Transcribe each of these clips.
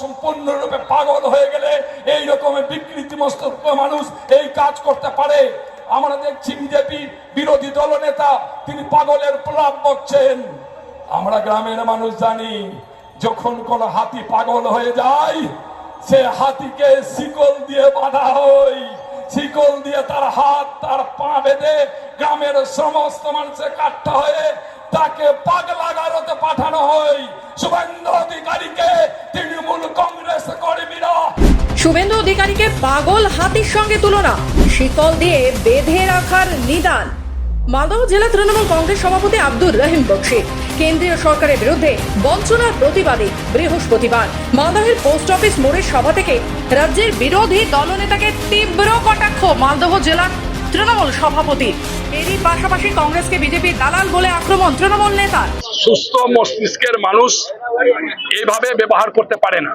সম্পূর্ণরূপে পাগল হয়ে গেলে এই রকমের বিকৃতি মস্তক মানুষ এই কাজ করতে পারে। আমরা দেখছি বিজেপি বিরোধী দলনেতা, তিনি পাগলের প্রলাপ বকছেন। আমরা গ্রামের মানুষ জানি, যখন কোন হাতি পাগল হয়ে যায়, সে হাতিকে শিকল দিয়ে বাঁধা হয়। শিকল দিয়ে তার হাত, তার পা বেঁধে গ্রামের সমস্ত মানুষের কাটতে হয়ে তাকে পাগলা গারতে পাঠানো হয়। শুভেন্দু অধিকারীকে তৃণমূল কংগ্রেস কর্মীরা। শুভেন্দু অধিকারীকে পাগল হাতির সঙ্গে তুলনা, শিকল দিয়ে বেঁধে রাখার নিদান। মালদহ জেলা তৃণমূল কংগ্রেস সভাপতি আব্দুর রহিম বক্সি, কেন্দ্রীয় সরকারের বিরুদ্ধে বঞ্চনার প্রতিবাদে বৃহস্পতিবার মালদহের পোস্ট অফিস মোড়ের সভা থেকে রাজ্যের বিরোধী দলনেতাকে তীব্র কটাক্ষ মালদহ জেলার তৃণমূল সভাপতি। এরই পাশাপাশি কংগ্রেসকে বিজেপির দালাল বলে আক্রমণ তৃণমূল নেতার সুস্থ মস্তিষ্কের মানুষ এইভাবে ব্যবহার করতে পারে না।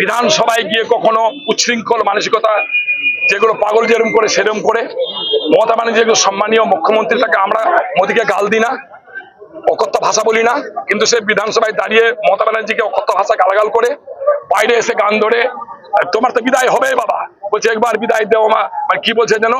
বিধানসভায় গিয়ে কখনো উচ্ছৃঙ্খল মানসিকতা যেগুলো পাগল যেরম করে সেরম করে। মমতা ব্যানার্জি সম্মানীয় মুখ্যমন্ত্রী, তাকে আমরা মোদীকে গাল দিই না, অকথ্য ভাষা বলি না। কিন্তু সে বিধানসভায় দাঁড়িয়ে মমতা ব্যানার্জিকে অকথ্য ভাষা গালাগাল করে, বাইরে এসে গান ধরে, তোমার তো বিদায় হবে বাবা। বলছে, একবার বিদায় দেও মা। মানে কি বলছে যেন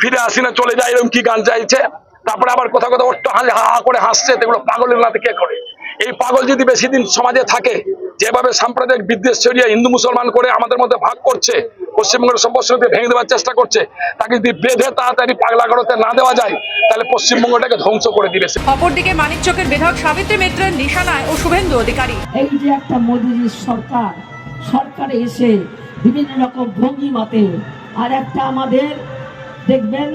ফিরে আসি না চলে যায় এরকম কি গান চাইছে? তারপরে আবার কোথাও কোথাও ওট্ট হাসি হা হা করে হাসছে এগুলো পাগলের নাতে কে করে? এই পাগল যদি বেশি দিন সমাজে থাকে যেভাবে সাম্প্রদায়িক বিদ্বেষ ছড়িয়ে হিন্দু মুসলমান করে আমাদের মধ্যে ভাগ করছে পশ্চিমবঙ্গের সভ্যশ্রীকে ভেঙে দেওয়ার চেষ্টা করছে তাকে যদি বেঁধে তাড়াতাড়ি পাগলা করতে না দেওয়া যায় তাহলে পশ্চিমবঙ্গটাকে ধ্বংস করে দিবে। অপরদিকে মানিকচকের বিধায়ক সাবিত্রী মিত্রের নিশানায় ও শুভেন্দু অধিকারী। এই যে একটা মোদিজির সরকার সরকারে এসে বিভিন্ন রকম ভঙ্গিমাতে আর একটা আমাদের, দেখবেন,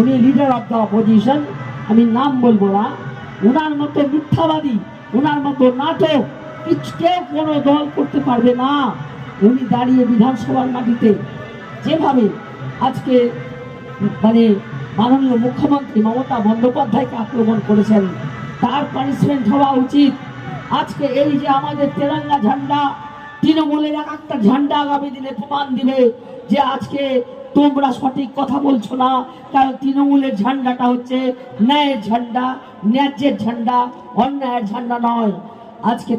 উনি লিডার অফ দ্য অপোজিশন আমি নাম বলব না, উনার মতো মিথ্যাবাদী, উনার মতো নাটক কেউ কোনো দল করতে পারবে না। উনি দাঁড়িয়ে বিধানসভার মাটিতে যেভাবে আজকে মানে মাননীয় মুখ্যমন্ত্রী মমতা বন্দ্যোপাধ্যায়কে আক্রমণ করেছেন, তার পানিশমেন্ট হওয়া উচিত। আজকে এই যে আমাদের তেরঙ্গা ঝান্ডা তৃণমূলের এক একটা ঝান্ডা আগামী দিনে প্রমাণ দিবে যে আজকে তোমরা সঠিক কথা বলছো না, কারণ তৃণমূলের ঝান্ডাটা হচ্ছে ন্যায়ের ঝান্ডা, ন্যায্যের ঝান্ডা, অন্যায়ের ঝান্ডা নয়। আজকে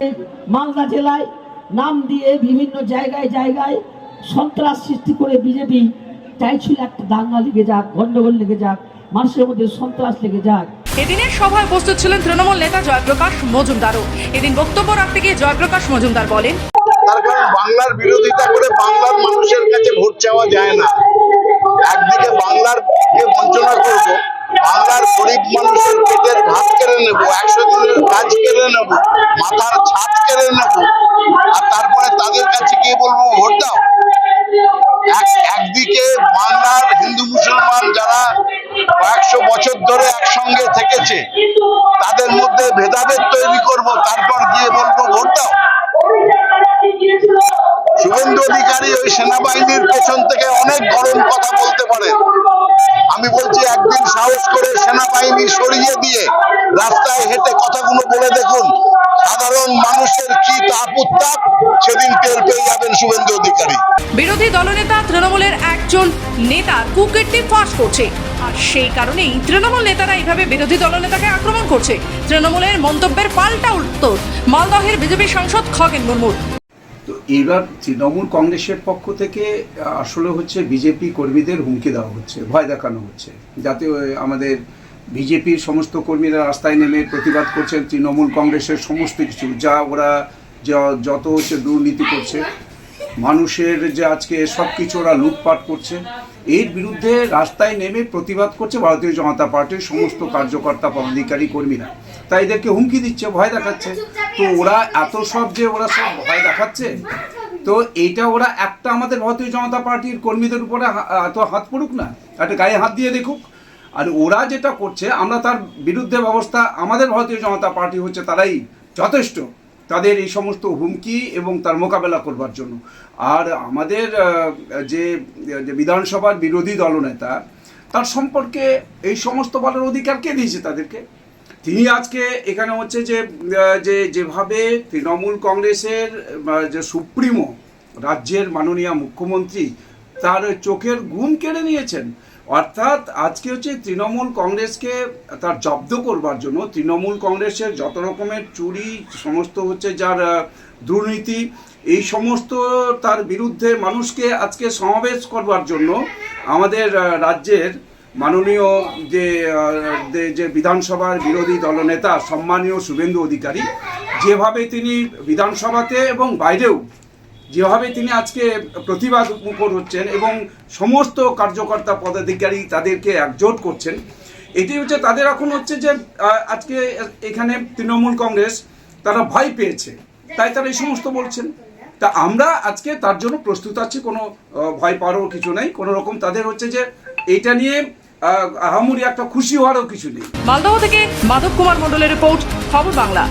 মালদা জেলায় নাম দিয়ে বিভিন্ন জায়গায় জায়গায় সন্ত্রাস সৃষ্টি করে বিজেপি চাইছিল একটা দাঙ্গা লেগে যাক, গন্ডগোল লেগে যাক, মানুষের মধ্যে সন্ত্রাস লেগে যাক। এদিনের সভায় উপস্থিত ছিলেন তৃণমূল নেতা জয়প্রকাশ মজুমদারও। এদিন বক্তব্য রাখতে গিয়ে জয়প্রকাশ মজুমদার বলেন বাংলার বিরোধিতা করে বাংলার মানুষের কাছে ভোট চাওয়া যায় না। একদিকে বাংলার বঞ্চনা করব, বাংলার গরিব মানুষের পেটের ভাত কেড়ে নেব, একশো দিনের কাজ কেড়ে নেব, মাথার ছাদ কেড়ে নেব, আর তারপরে তাদের কাছে গিয়ে বলব, ভোট দাও। এক- একদিকে বাংলার হিন্দু মুসলমান যারা কয়েকশো বছর ধরে একসঙ্গে থেকেছে, তাদের মধ্যে ভেদাভেদ তৈরি করব, তারপর গিয়ে বলব শুভেন্দু অধিকারী ওই সেনাবাহিনীর পেছন থেকে অনেক গরম কথা বলতে পারেন আমি বলছি, একদিন সাহস করে সেনাবাহিনী সরিয়ে দিয়ে রাস্তায় হেঁটে কথাগুলো বলে দেখুন, সাধারণ মানুষের কি তাপ উত্তাপ, সেদিন টের পেয়ে যাবেন শুভেন্দু অধিকারী। বিরোধী দলনেতা তৃণমূলের একজন নেতা কুকীর্তি ফাঁস করছে। আর সেই কারণেই তৃণমূল নেতারা এইভাবে বিরোধী দলনেতাকে আক্রমণ করছে। তৃণমূলের মন্তব্যের পাল্টা উত্তর, মালদহের বিজেপি সাংসদ খগেন মুর্মুর তো এবার তৃণমূল কংগ্রেসের পক্ষ থেকে আসলে হচ্ছে বিজেপি কর্মীদের হুমকি দেওয়া হচ্ছে, ভয় দেখানো হচ্ছে। যাতে আমাদের বিজেপির সমস্ত কর্মীরা রাস্তায় নেমে প্রতিবাদ করছেন, তৃণমূল কংগ্রেসের সমস্ত কিছু, যা ওরা যত হচ্ছে দুর্নীতি করছে, মানুষের যে আজকে সব কিছু ওরা লুটপাট করছে, এর বিরুদ্ধে রাস্তায় নেমে প্রতিবাদ করছে ভারতীয় জনতা পার্টির সমস্ত কার্যকর্তা, পদাধিকারী, কর্মীরা। তাই এদেরকে হুমকি দিচ্ছে ভয় দেখাচ্ছে। তো ওরা এত সব যে ওরা সব ভয় দেখাচ্ছে তো এইটা ওরা একটা আমাদের ভারতীয় জনতা পার্টির কর্মীদের উপরে এত হাত পড়ুক না একটা গায়ে হাত দিয়ে দেখুক। আর ওরা যেটা করছে আমরা তার বিরুদ্ধে ব্যবস্থা আমাদের ভারতীয় জনতা পার্টি হচ্ছে তারাই যথেষ্ট। তাদের এই সমস্ত হুমকি এবং তার মোকাবেলা করবার জন্য। আর আমাদের যে যে বিধানসভার বিরোধী দলনেতা তার সম্পর্কে এই সমস্ত বলার অধিকার কে দিয়েছে তাদেরকে? তিনি আজকে এখানে হচ্ছে যে যে, যেভাবে তৃণমূল কংগ্রেসের যে সুপ্রিমো রাজ্যের মাননীয় মুখ্যমন্ত্রী, তার চোখের ঘুম কেড়ে নিয়েছেন। অর্থাৎ আজকে হচ্ছে তৃণমূল কংগ্রেসকে তার জব্দ করবার জন্য, তৃণমূল কংগ্রেসের যত রকমের চুরি, সমস্ত হচ্ছে যার দুর্নীতি, এই সমস্ত তার বিরুদ্ধে মানুষকে আজকে সমাবেশ করবার জন্য আমাদের রাজ্যের মাননীয় যে যে- বিধানসভার বিরোধী দলনেতা সম্মানীয় শুভেন্দু অধিকারী, যেভাবে তিনি বিধানসভাতে এবং বাইরেও যেভাবে তিনি আজকে প্রতিবাদ মুখর হচ্ছেন এবং সমস্ত কার্যকর্তা পদাধিকারী তাদেরকে একজোট করছেন, এটি হচ্ছে তাদের এখন হচ্ছে যে আজকে এখানে তৃণমূল কংগ্রেস তারা ভয় পেয়েছে, তাই তারা এই সমস্ত বলছেন। তা আমরা আজকে তার জন্য প্রস্তুত আছি, কোনো ভয় পাওয়ারও কিছু নেই, কোনো রকম তাদের হচ্ছে যে এটা নিয়ে আহামরি একটা খুশি হওয়ারও কিছু নেই। মালদহ থেকে মাধব কুমার মন্ডলের রিপোর্ট খবর বাংলা।